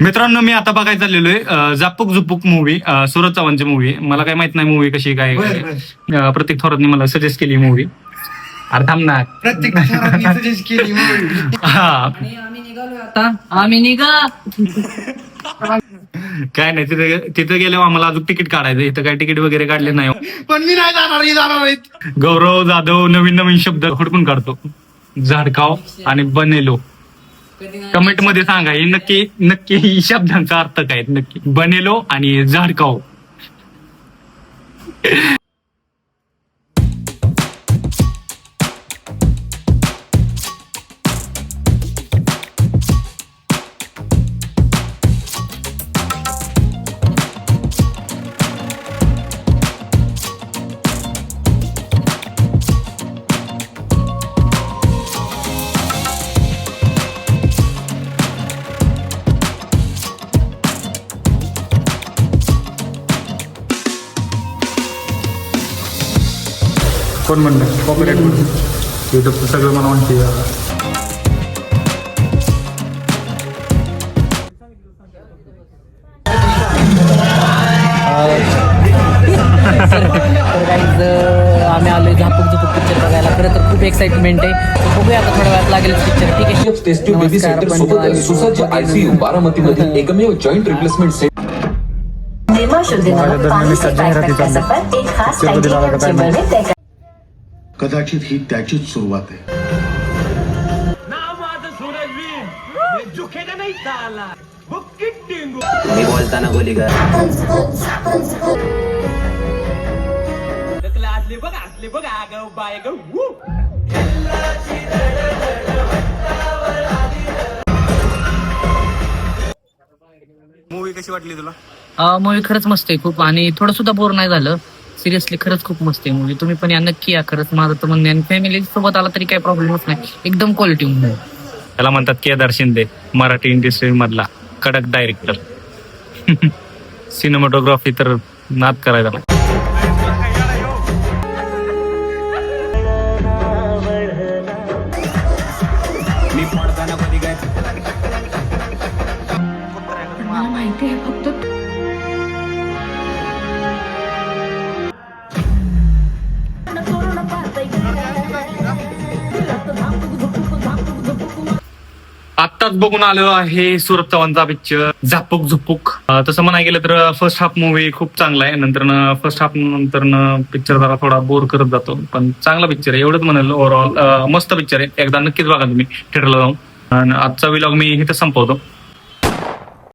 मित्रांनो मी आता बघायला चाललेलो आहे अं, झापूक झुपूक मूवी सुरज चव्हाणची मूवी मला काय माहीत नाही मूवी कशी काय प्रत्येक थोरातनी मला सजेस्ट केली मूवी अरे थांब ना. प्रत्येक suggest केली movie. हा. आम्ही निघालो आता आम्ही निघा काय नाही तिथे तिथे गेल्यावर आम्हाला अजून तिकीट काढायचं इथं काय तिकीट वगैरे काढले नाही. पण मी नाही जाणार ही जाणार आहेत गौरव जाधव नवीन नवीन शब्द हुडकून काढतो. झाडकाव आणि बनेलो. कमेंटमध्ये सांगा हे नक्की नक्की ही शब्दांचा अर्थ काय? आहेत नक्की बनेलो आणि झाडकाव कोण म्हणलं? कॉपरेट युट्यूबचं सगळं मला माहिती अं, आम्ही आलोय झापूक झुपूक पिक्चर बघायला. खरं तर खूप एक्साइटमेंट आहे. बघूया आता थोड्या वेळात लागेल पिक्चर ठीक आहे? टेस्टिव्ह बेबी नमस्कार, सेंटर पण सोबत आणि सुसज्ज आयसीयू बारामतीमधील एकमेव जॉईंट रिप्लेसमेंट सेंटर जेव्हा शुद्धीनं पाणी से पॅक करता सफर एक खास तय कदाचित ही त्याचीच सुरुवात आहे. मी बोलताना गोली कर मूवी कशी वाटली तुला? मूवी खरंच मस्त आहे खूप. आणि थोडं सुद्धा बोर नाही झालं. सिरियसली खरंच खूप मस्त आहे मूवी तुम्ही पण या नक्की या खरंच. माझं तर म्हणणे आणि फॅमिली सोबत आला तरी काही प्रॉब्लेमच नाही. एकदम क्वालिटी मूवी त्याला म्हणतात केदार शिंदे मराठी इंडस्ट्री मधला कडक डायरेक्टर सिनेमाटोग्राफी तर नाद करायचा मी पडताना कधी काय आत्ताच बघून आलो आहे सुरत चव्हाणचा पिक्चर झापूक. झुपूक तसं म्हणाय गेलं तर फर्स्ट हाफ मूवी खूप चांगला आहे. नंतर फर्स्ट हाफ नंतर पिक्चर जरा थोडा बोर करत जातो. पण चांगला पिक्चर आहे. एवढंच म्हणाल ओव्हरऑल मस्त पिक्चर आहे. एकदा नक्कीच बघा तुम्ही. थिएटरला जाऊन. आणि आजचा विलॉग मी इथे संपवतो.